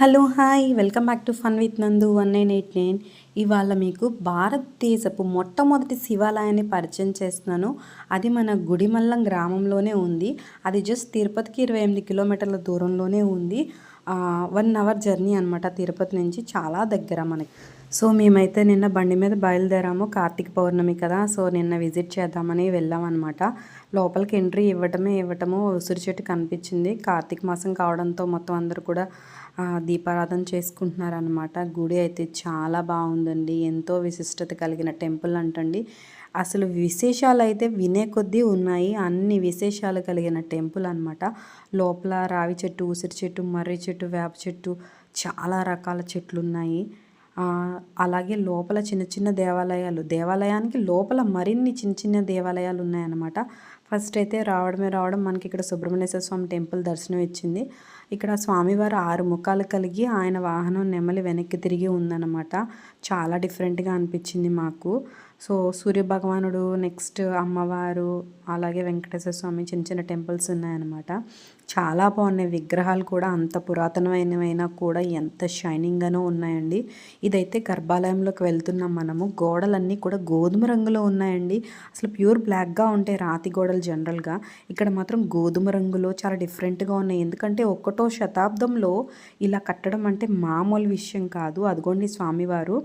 Hello hi welcome back to fun with Nandu one nine eight nine. ఇవాళ మీకు భారతదేశపు మొట్టమొదటి శివాలయాన్ని పరిచయం చేస్తున్నాను. అది మన గుడిమల్లం గ్రామంలోనే ఉంది. అది జస్ట్ తిరుపతికి ఇరవై ఎనిమిది కిలోమీటర్ల దూరంలోనే ఉంది. వన్ అవర్ జర్నీ అనమాట తిరుపతి నుంచి చాలా దగ్గర మనకి. సో మేమైతే నిన్న బండి మీద బయలుదేరాము. కార్తీక పౌర్ణమి కదా సో నిన్న విజిట్ చేద్దామని వెళ్ళామన్నమాట లోపలికి ఎంట్రీ ఇవ్వటమే ఇవ్వటము ఉసిరి చెట్టు కనిపించింది. కార్తీక మాసం కావడంతో మొత్తం అందరూ కూడా దీపారాధన చేసుకుంటున్నారనమాట గుడి అయితే చాలా బాగుందండి. ఎంతో విశిష్టత కలిగిన టెంపుల్ అంటండి. అసలు విశేషాలు అయితే వినే కొద్దీ ఉన్నాయి. అన్ని విశేషాలు కలిగిన టెంపుల్ అనమాట లోపల రావి చెట్టు ఉసిరి చెట్టు మర్రి చెట్టు వేప చెట్టు చాలా రకాల చెట్లు ఉన్నాయి. అలాగే లోపల చిన్న చిన్న దేవాలయాలు. దేవాలయానికి లోపల మరిన్ని చిన్న చిన్న దేవాలయాలు ఉన్నాయన్నమాట. ఫస్ట్ అయితే రావడమే రావడం మనకి ఇక్కడ సుబ్రహ్మణ్యేశ్వర స్వామి టెంపుల్ దర్శనం ఇచ్చింది ఇక్కడ స్వామివారు ఆరు ముఖాలు కలిగి ఆయన వాహనం నెమలి వెనక్కి తిరిగి ఉందన్నమాట. చాలా డిఫరెంట్గా అనిపించింది మాకు. సో సూర్య భగవానుడు నెక్స్ట్ అమ్మవారు అలాగే వెంకటేశ్వర స్వామి చిన్న చిన్న టెంపుల్స్ ఉన్నాయన్నమాట. చాలా బాగున్నాయి. విగ్రహాలు కూడా అంత పురాతనమైనవైనా కూడా ఎంత షైనింగ్గానో ఉన్నాయండి. ఇదైతే గర్భాలయంలోకి వెళ్తున్నాం మనము. గోడలన్నీ కూడా గోధుమ రంగులో ఉన్నాయండి. అసలు ప్యూర్ బ్లాక్గా ఉంటాయి రాతి గోడలు జనరల్గా. ఇక్కడ మాత్రం గోధుమ రంగులో చాలా డిఫరెంట్గా ఉన్నాయి. ఎందుకంటే ఒకటో శతాబ్దంలో ఇలా కట్టడం అంటే మామూలు విషయం కాదు. అదిగోండి స్వామివారు.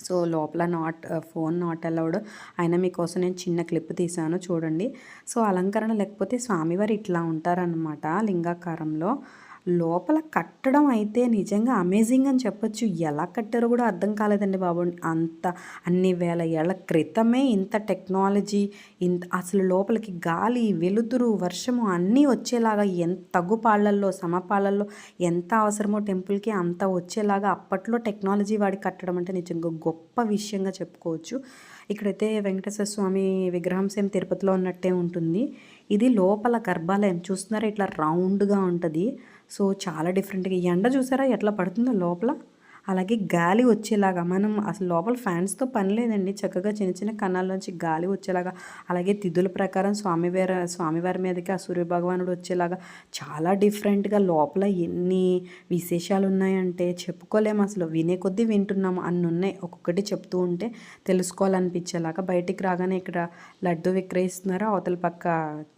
సో లోపల నాట్ ఫోన్ నాట్ అలౌడ్. అయినా మీకోసం నేను చిన్న క్లిప్ తీసాను చూడండి. సో అలంకరణ లేకపోతే స్వామివారు ఇట్లా ఉంటారనమాట లింగాకారంలో. లోపల కట్టడం అయితే నిజంగా అమేజింగ్ అని చెప్పొచ్చు. ఎలా కట్టారో కూడా అర్థం కాలేదండి బాబు. అంత అన్ని వేల ఏళ్ళ క్రితమే ఇంత టెక్నాలజీ ఇంత అసలు లోపలికి గాలి వెలుతురు వర్షము అన్నీ వచ్చేలాగా ఎంత తగ్గుపాళ్ళల్లో సమపాళ్ళల్లో ఎంత అవసరమో టెంపుల్కి అంత వచ్చేలాగా అప్పట్లో టెక్నాలజీ వాడి కట్టడం అంటే నిజంగా గొప్ప విషయంగా చెప్పుకోవచ్చు. ఇక్కడైతే వెంకటేశ్వర స్వామి విగ్రహం సేమ్ తిరుపతిలో ఉన్నట్టే ఉంటుంది. ఇది లోపల గర్భాలయం. చూస్తున్నారా? ఇట్లా రౌండ్గా ఉంటుంది. సో చాలా డిఫరెంట్గా ఎండ చూసారా? ఎట్లా పడుతుందో లోపల? అలాగే గాలి వచ్చేలాగా మనం అసలు లోపల ఫ్యాన్స్తో పని లేదండి. చక్కగా చిన్న చిన్న కన్నాల్లోంచి గాలి వచ్చేలాగా అలాగే తిథుల ప్రకారం స్వామివారి స్వామివారి మీదకి ఆ సూర్యభగవానుడు వచ్చేలాగా చాలా డిఫరెంట్గా లోపల ఎన్ని విశేషాలు ఉన్నాయంటే చెప్పుకోలేము అసలు. వినే కొద్దీ వింటున్నాము. అన్ని ఉన్నాయి ఒక్కొక్కటి చెప్తూ ఉంటే తెలుసుకోవాలనిపించేలాగా బయటికి రాగానే ఇక్కడ లడ్డు విక్రయిస్తున్నారు. అవతల పక్క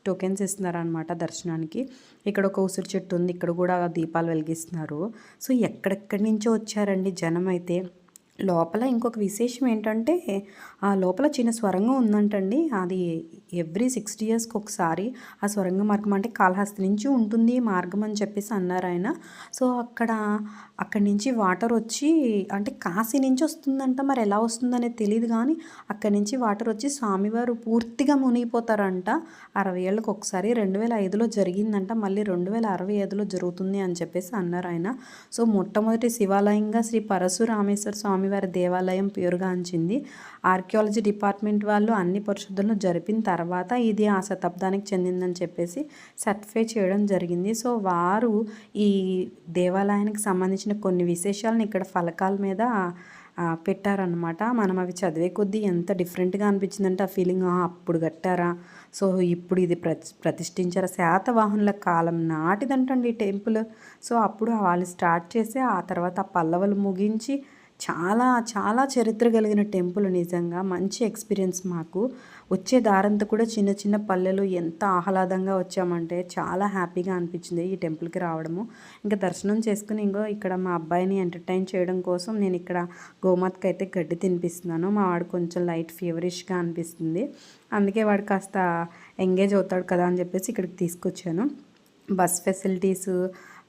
టోకెన్స్ ఇస్తున్నారు అనమాట దర్శనానికి. ఇక్కడ ఒక ఉసిరి చెట్టు ఉంది. ఇక్కడ కూడా దీపాలు వెలిగిస్తున్నారు. సో ఎక్కడెక్కడి నుంచో వచ్చారు రండి జనం అయితే లోపల ఇంకొక విశేషం ఏంటంటే ఆ లోపల చిన్న స్వరంగం ఉందంటండి. అది ఎవ్రీ సిక్స్టీ ఇయర్స్కి ఒకసారి ఆ స్వరంగ మార్గం అంటే కాళహస్తి నుంచి ఉంటుంది మార్గం అని చెప్పేసి అన్నారు ఆయన. సో అక్కడ అక్కడి నుంచి వాటర్ వచ్చి అంటే కాశీ నుంచి వస్తుందంట. మరి ఎలా వస్తుందనేది తెలియదు కానీ అక్కడి నుంచి వాటర్ వచ్చి స్వామివారు పూర్తిగా మునిగిపోతారంట. అరవై ఏళ్ళకి ఒకసారి రెండు వేల ఐదులో జరిగిందంట. మళ్ళీ రెండు వేల అరవై ఐదులో జరుగుతుంది అని చెప్పేసి అన్నారు ఆయన. సో మొట్టమొదటి శివాలయంగా శ్రీ పరశురామేశ్వర స్వామివారి దేవాలయం పేరుగాంచింది ఆర్కియాలజీ డిపార్ట్మెంట్ వాళ్ళు అన్ని పరిశుద్ధులను జరిపిన తర్వాత ఇది ఆ శతాబ్దానికి చెందిందని చెప్పేసి సర్టిఫై చేయడం జరిగింది. సో వారు ఈ దేవాలయానికి సంబంధించిన కొన్ని విశేషాలను ఇక్కడ ఫలకాల మీద పెట్టారనమాట మనం అవి చదివే కొద్దీ ఎంత డిఫరెంట్గా అనిపించిందంటే ఆ ఫీలింగ్ అప్పుడు కట్టారా? సో ఇప్పుడు ఇది ప్రతిష్ఠించారా? శాతవాహనుల కాలం నాటిదంటండి ఈ టెంపుల్. సో అప్పుడు వాళ్ళు స్టార్ట్ చేసి ఆ తర్వాత ఆ పల్లవలు ముగించి చాలా చాలా చరిత్ర కలిగిన టెంపుల్ నిజంగా. మంచి ఎక్స్పీరియన్స్ మాకు. వచ్చే దారంతా కూడా చిన్న చిన్న పల్లెలు ఎంత ఆహ్లాదంగా వచ్చామంటే చాలా హ్యాపీగా అనిపించింది ఈ టెంపుల్కి రావడము. ఇంకా దర్శనం చేసుకుని ఇంకో ఇక్కడ మా అబ్బాయిని ఎంటర్టైన్ చేయడం కోసం నేను ఇక్కడ గోమాతకి అయితే గడ్డి తినిపిస్తున్నాను. మా వాడు కొంచెం లైట్ ఫీవరిష్గా అనిపిస్తుంది. అందుకే వాడు కాస్త ఎంగేజ్ అవుతాడు కదా అని చెప్పేసి ఇక్కడికి తీసుకొచ్చాను. బస్ ఫెసిలిటీస్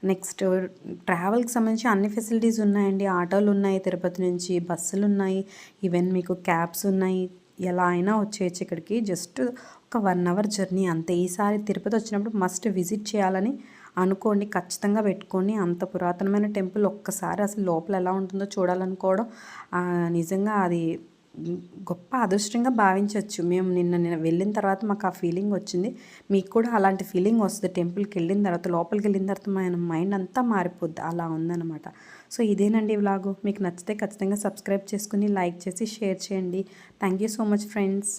నెక్స్ట్ ట్రావెల్కి సంబంధించి అన్ని ఫెసిలిటీస్ ఉన్నాయండి. ఆటోలు ఉన్నాయి తిరుపతి నుంచి బస్సులు ఉన్నాయి ఈవెన్ మీకు క్యాబ్స్ ఉన్నాయి. ఎలా అయినా వచ్చేయచ్చు ఇక్కడికి. జస్ట్ ఒక వన్ అవర్ జర్నీ అంతే. ఈసారి తిరుపతి వచ్చినప్పుడు మస్ట్ విజిట్ చేయాలని అనుకోండి. ఖచ్చితంగా పెట్టుకోండి. అంత పురాతనమైన టెంపుల్ ఒక్కసారి అసలు లోపల ఎలా ఉంటుందో చూడాలనుకోవడం నిజంగా అది గొప్ప అదృష్టంగా భావించవచ్చు మేము నిన్న నిన్న వెళ్ళిన తర్వాత మాకు ఆ ఫీలింగ్ వచ్చింది. మీకు కూడా అలాంటి ఫీలింగ్ వస్తుంది. టెంపుల్కి వెళ్ళిన తర్వాత లోపలికి వెళ్ళిన తర్వాత మన మైండ్ అంతా మారిపోద్ది. అలా ఉందన్నమాట. సో ఇదేనండి వ్లాగు మీకు నచ్చితే ఖచ్చితంగా సబ్స్క్రైబ్ చేసుకుని లైక్ చేసి షేర్ చేయండి. Thank you so much friends